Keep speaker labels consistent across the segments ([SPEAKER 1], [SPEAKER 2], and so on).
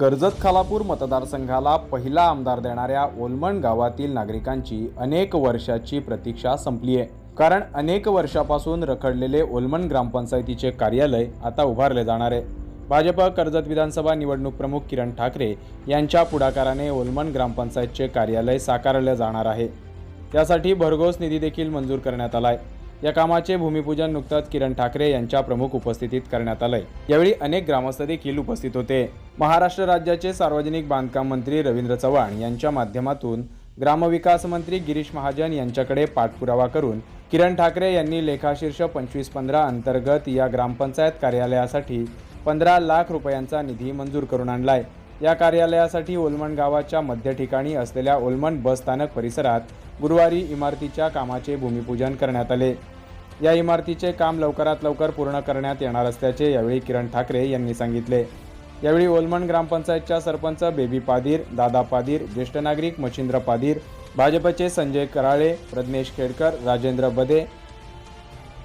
[SPEAKER 1] कर्जत खालापूर मतदारसंघाला पहिला आमदार देणाऱ्या ओलमण गावातील नागरिकांची अनेक वर्षाची प्रतीक्षा संपली आहे. कारण अनेक वर्षापासून रखडलेले ओलमण ग्रामपंचायतीचे कार्यालय आता उभारले जाणार आहे. भाजप कर्जत विधानसभा निवडणूक प्रमुख किरण ठाकरे यांच्या पुढाकाराने ओलमण ग्रामपंचायतचे कार्यालय साकारले जाणार आहे. त्यासाठी भरघोस निधी देखील मंजूर करण्यात आलाय या कामाचे भूमिपूजन नुकतंच किरण ठाकरे यांच्या प्रमुख उपस्थितीत करण्यात आलंय. यावेळी अनेक ग्रामस्थ देखील उपस्थित होते. महाराष्ट्र राज्याचे सार्वजनिक बांधकाम मंत्री रवींद्र चव्हाण यांच्या माध्यमातून ग्रामविकास मंत्री गिरीश महाजन यांच्याकडे पाठपुरावा करून किरण ठाकरे यांनी लेखाशीर्ष पंचवीस पंधरा अंतर्गत या ग्रामपंचायत कार्यालयासाठी पंधरा लाख रुपयांचा निधी मंजूर करून आणलाय. या कार्यालयासाठी ओलमण गावाच्या मध्य ठिकाणी असलेल्या ओलमण बस स्थानक परिसरात गुरुवारी इमारतीच्या कामाचे भूमिपूजन करण्यात आले. या इमारतीचे काम लवकरात लवकर पूर्ण करण्यात येणार असल्याचे यावेळी किरण ठाकरे यांनी सांगितले. यावेळी ओलमण ग्रामपंचायतच्या सरपंच बेबी पादीर दादा पादीर ज्येष्ठ नागरिक मच्छिंद्र पादीर भाजपचे संजय कराळे प्रज्ञेश खेडकर राजेंद्र बदे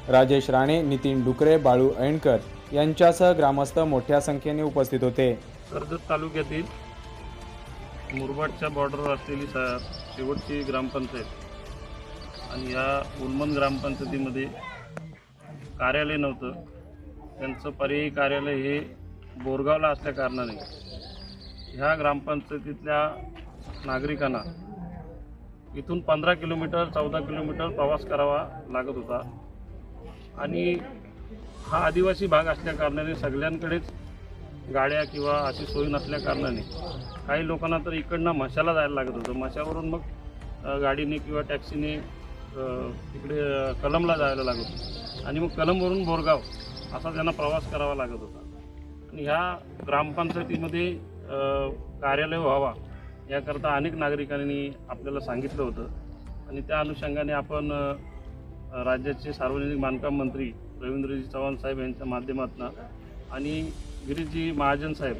[SPEAKER 1] राजेश राणे नितीन डुकरे बाळू ऐणकर यांच्यासह ग्रामस्थ मोठ्या संख्येने उपस्थित होते.
[SPEAKER 2] कर्जत तालुक्यातील मुरबाडच्या बॉर्डरवर असलेली सा शेवटची ग्रामपंचायत आणि या उलमन ग्रामपंचायतीमध्ये कार्यालय नव्हतं. त्यांचं पर्यायी कार्यालय हे बोरगावला असल्या कारणाने ह्या ग्रामपंचायतीतल्या नागरिकांना इथून पंधरा किलोमीटर चौदा किलोमीटर प्रवास करावा लागत होता. आणि हा आदिवासी भाग असल्याकारणाने सगळ्यांकडेच गाड्या किंवा अशी सोय नसल्याकारणाने काही लोकांना तर इकडनं मशाला जायला लागत होतं. मशावरून मग गाडीने किंवा टॅक्सीने इकडे तिकडे कलमला जायला लागत होतं. आणि मग कलमवरून बोरगाव असा त्यांना प्रवास करावा लागत होता. आणि ह्या ग्रामपंचायतीमध्ये कार्यालय व्हावा याकरता अनेक नागरिकांनी आपल्याला सांगितलं होतं. आणि त्या अनुषंगाने आपण राज्याचे सार्वजनिक बांधकाम मंत्री रवींद्रजी चव्हाण साहेब यांच्या माध्यमातून आणि गिरीजी महाजन साहेब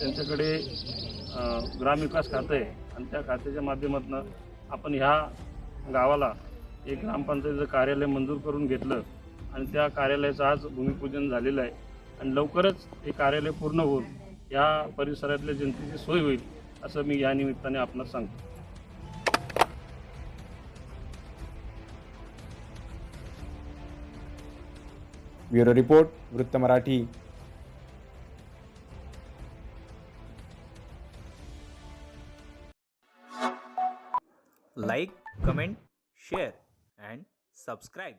[SPEAKER 2] त्यांच्याकडे ग्रामविकास खातं आहे. आणि त्या खात्याच्या माध्यमातून आपण ह्या गावाला एक ग्रामपंचायतीचं कार्यालय मंजूर करून घेतलं आणि त्या कार्यालयाचं आज भूमिपूजन झालेलं आहे. आणि लवकरच हे कार्यालय पूर्ण होऊन या परिसरातल्या जनतेची सोय होईल असं मी या निमित्ताने आपणास सांगतो.
[SPEAKER 1] ब्यूरो रिपोर्ट वृत्त Marathi.
[SPEAKER 3] Like comment share and subscribe